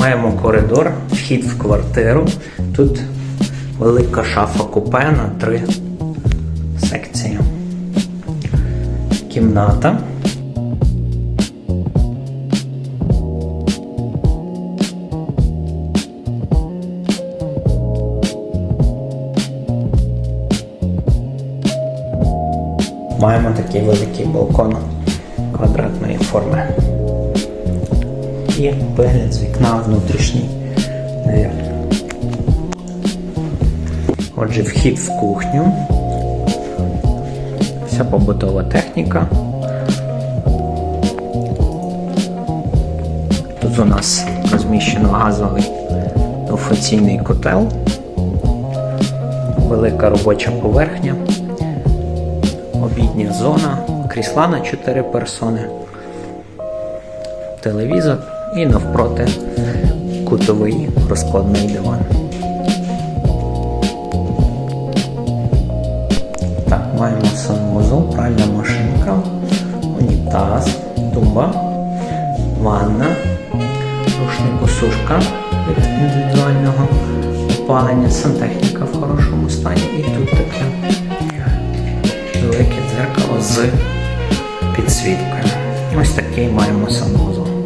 Маємо коридор, вхід в квартиру. Тут велика шафа купе на три секції. Кімната. Маємо такий великий балкон квадратної форми. І вигляд з вікна внутрішній. Отже, вхід в кухню. Вся побутова техніка. Тут у нас розміщено газовий офіційний котел, велика робоча поверхня, обідня зона, крісла на 4 персони, телевізор і навпроти кутовий розкладний диван. Так, маємо санвузол, пральна машинка, унітаз, тумба, ванна, рушникосушка від індивідуального опалення, сантехніка в хорошому стані. І тут таке велике дзеркало з підсвіткою. Ось такий маємо санвузол.